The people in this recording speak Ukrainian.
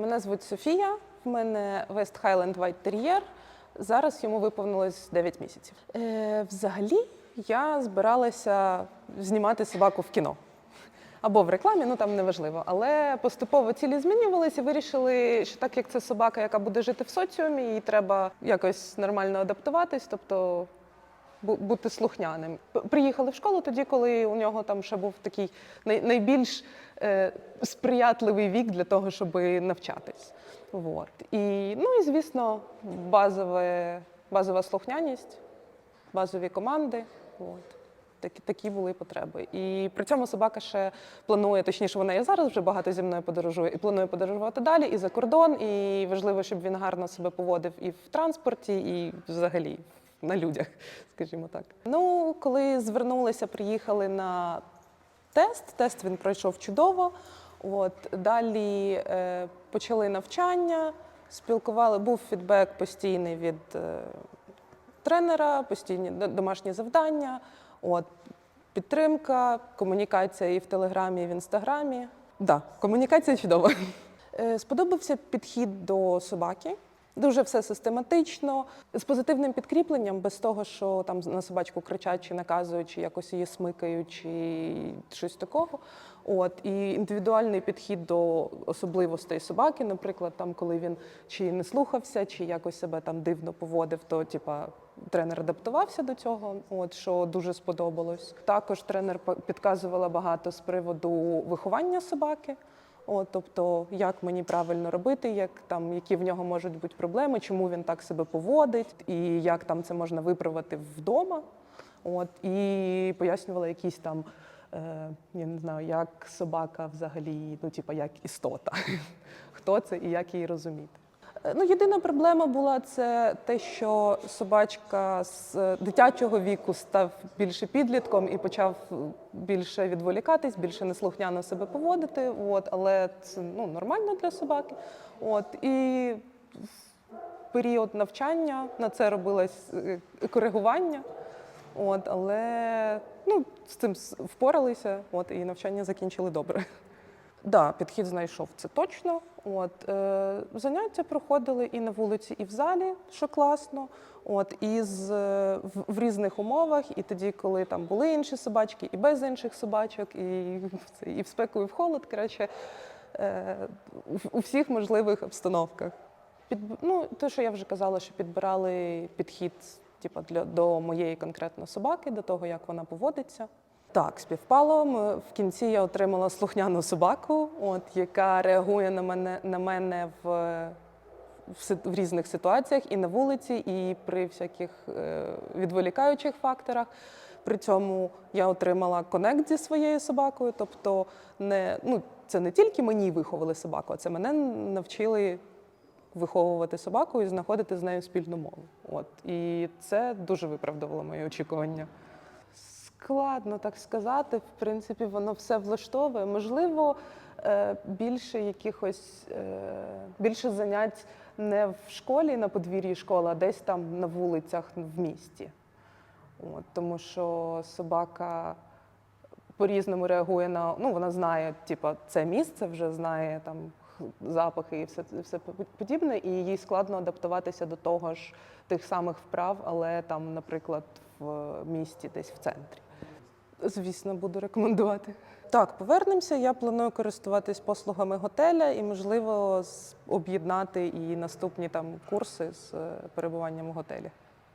Мене звуть Софія, в мене West Highland White Terrier. Зараз йому виповнилось 9 місяців. Е, взагалі, я збиралася знімати собаку в кіно. Або в рекламі, ну там неважливо. Але поступово цілі змінювалися вирішили, що так як це собака, яка буде жити в соціумі, їй треба якось нормально адаптуватись, тобто бути слухняним. Приїхали в школу тоді, коли у нього там ще був такий най- найбільш е, сприятливий вік для того, щоб навчатись. Вот. І, ну і звісно, базове, базова слухняність, базові команди. От. Такі, такі були потреби. І при цьому собака ще планує, точніше, вона і зараз вже багато зі мною подорожує, і планує подорожувати далі, і за кордон. І важливо, щоб він гарно себе поводив і в транспорті, і взагалі на людях, скажімо так. Ну, коли звернулися, приїхали на тест. Тест він пройшов чудово. От далі е, почали навчання, спілкували, був фідбек постійний від е, тренера, постійні домашні завдання. От підтримка, комунікація і в Телеграмі, і в Інстаграмі. Да, комунікація чудова. Е, Сподобався підхід до собаки. Дуже все систематично, з позитивним підкріпленням, без того, що там на собачку кричать чи наказують, чи якось її смикають, чи щось такого. От і індивідуальний підхід до особливостей собаки, наприклад, там, коли він чи не слухався, чи якось себе там дивно поводив, то типа тренер адаптувався до цього, от що дуже сподобалось. Також тренер підказувала багато з приводу виховання собаки. От, тобто, як мені правильно робити, як там, які в нього можуть бути проблеми, чому він так себе поводить, і як там це можна виправити вдома. От, і пояснювала якісь там, е, я не знаю, як собака взагалі, ну, типа, як істота, хто це і як її розуміти. Е, Ну, єдина проблема була це те, що собачка з е, дитячого віку став більше підлітком і почав е, більше відволікатись, більше неслухняно себе поводити. От, але це ну, нормально для собаки. От, і в період навчання на це робилось коригування. От, але ну, з цим впоралися, от, і навчання закінчили добре. Да, підхід знайшов це точно. От е, заняття проходили і на вулиці, і в залі, що класно. От і з е, в, в різних умовах, і тоді, коли там були інші собачки, і без інших собачок, і, і в спеку, і в холод. Коротше, е, у, всіх можливих обстановках. Під, ну, те, що я вже казала, що підбирали підхід типу, для, до моєї конкретно собаки, до того, як вона поводиться. Так, співпало. В кінці я отримала слухняну собаку, от, яка реагує на мене, на мене в, в, в різних ситуаціях і на вулиці, і при всяких е, відволікаючих факторах. При цьому я отримала конект зі своєю собакою. Тобто, не, ну, це не тільки мені виховали собаку, а це мене навчили виховувати собаку і знаходити з нею спільну мову. От. І це дуже виправдувало мої очікування. Складно так сказати. В принципі, воно все влаштовує. Можливо, е, більше якихось е, більше занять не в школі на подвір'ї школи, а десь там на вулицях в місті. От, тому що собака по-різному реагує на ну, вона знає, типа, це місце вже знає там запахи і все, все подібне, і їй складно адаптуватися до того ж тих самих вправ, але там, наприклад, в місті, десь в центрі. Звісно, буду рекомендувати. Так, повернемося. Я планую користуватись послугами готеля і, можливо, об'єднати і наступні там курси з е, перебуванням у готелі.